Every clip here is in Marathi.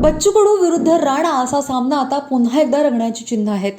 बच्चू कडू विरुद्ध राणा असा सामना आता पुन्हा एकदा रंगण्याची चिन्ह आहेत.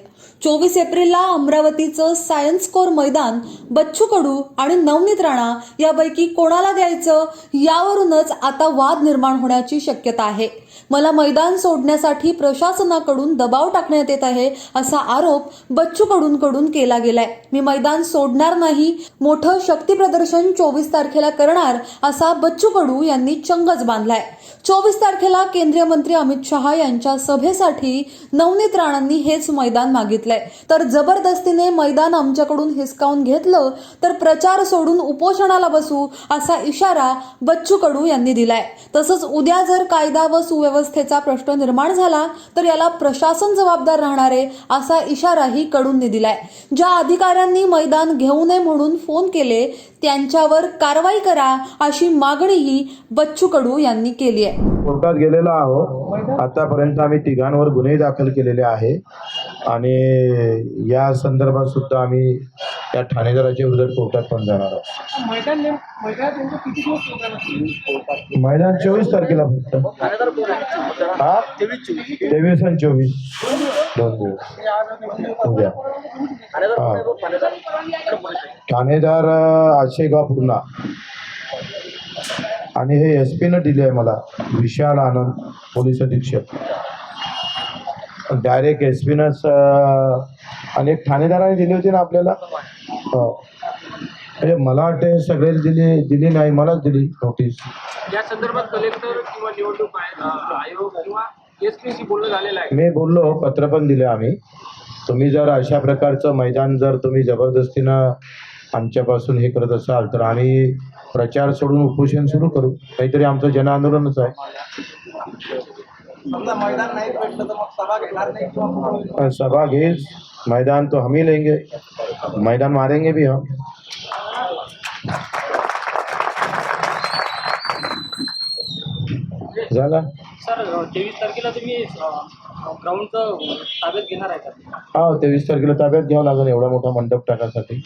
चोवीस एप्रिलला अमरावतीचं सायन्स कोर मैदान बच्चू कडू आणि नवनीत राणा यापैकी कोणाला द्यायचं? यावरूनच आता वाद निर्माण होण्याची शक्यता आहे. मला मैदान सोडण्यासाठी प्रशासनाकडून दबाव टाकण्यात येत आहे असा आरोप बच्चू कडूंकडून केला गेलाय. मी मैदान सोडणार नाही मोठं शक्ती प्रदर्शन चोवीस तारखेला करणार असा बच्चू कडू यांनी चंगच बांधलाय. चोवीस तारखेला केंद्रीय मंत्री अमित शहा यांच्या सभेसाठी नवनीत राणांनी हेच मैदान मागितलंय. तर जबरदस्तीने मैदान आमच्याकडून हिसकावून घेतलं तर प्रचार सोडून उपोषणाला बसू असा इशारा बच्चू कडू यांनी दिलाय. तसंच उद्या जर कायदा व सुव्यवस्थेचा प्रश्न निर्माण झाला तर याला प्रशासन जबाबदार राहणार आहे असा इशाराही कडूंनी दिलाय. ज्या अधिकाऱ्यांनी मैदान घेऊ नये म्हणून फोन केले त्यांच्यावर कारवाई करा अशी मागणीही बच्चू कडू यांनी केली आहे. कोर्टात गेलेलो आहो आतापर्यंत आम्ही तिघांवर गुन्हे दाखल केलेले आहे आणि या संदर्भात सुद्धा आम्ही त्या ठाणेदाराच्या विरुद्ध कोर्टात पण जाणार आहोत मैदान चोवीस तारखेला फक्त. हा? तेवीस आणि चोवीस. दोन दिवस. उद्या. ठाणेदार आशेगाव पूर्णा. आणि हे एस पीनं दिले आहे मला. विशाल आनंद पोलीस अधीक्षक. डायरेक्ट एस पीनंच आणि एक ठाणेदाराने दिली होती ना आपल्याला? म्हणजे मला वाटते सगळे दिली दिली नाही मलाच दिली नोटीस या संदर्भात कलेक्टर किंवा निवडणूक आयोग किंवा बोलणं झालेलं आहे. मी बोललो पत्र पण दिले आम्ही. तुम्ही जर अशा प्रकारचं मैदान जर तुम्ही जबरदस्तीनं आमच्यापासून हे करत असाल तर आम्ही प्रचार सोडून उपोषण सुरू करू. काहीतरी आमचं जन आंदोलनच आहे. समजा मैदान नाही भेटलं तर मग सभा घेणार नाही किंवा और सभा घेज मैदान तो हम ही लेंगे. मैदान मारेंगे भी हम. झाला सर तेवीस तारखेला तुम्ही ग्राउंडचं ताब्यात घेणार आहे का? हा तेवीस तारखेला ताब्यात घ्यावं लागेल. एवढा मोठा मंडप टाकासाठी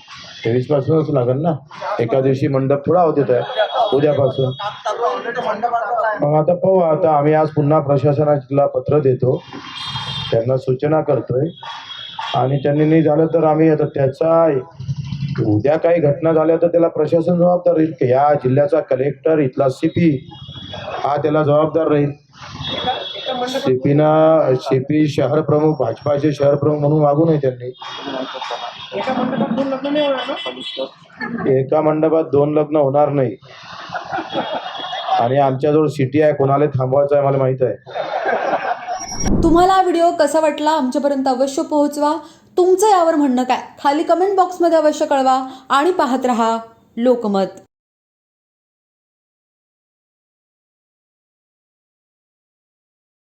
तेवीस पासूनच लागेल ना? एका दिवशी मंडप थोडा होत आहे उद्यापासून. मग आता पाहू आता आम्ही आज पुन्हा प्रशासनाला पत्र देतो. त्यांना सूचना करतोय. आणि त्यांनी नाही झालं तर आम्ही आता त्याचा उद्या काही घटना झाल्या तर त्याला प्रशासन जबाबदार राहील या जिल्ह्याचा कलेक्टर इथला सीपी हा त्याला जबाबदार राहील. सीपीना सीपी शहर प्रमुख भाजपाचे शहर प्रमुख म्हणून मागू नये त्यांनी. एका मंडपात दोन लग्न होणार नाही. आणि आमच्याजवळ सिटी आहे कोणाला थांबवायचं आहे मला माहीत आहे. तुम्हाला हा व्हिडिओ कसा वाटला आमच्यापर्यंत अवश्य पोहोचवा. तुमचं यावर म्हणणं काय? खाली कमेंट बॉक्समध्ये अवश्य कळवा आणि पाहत रहा लोकमत.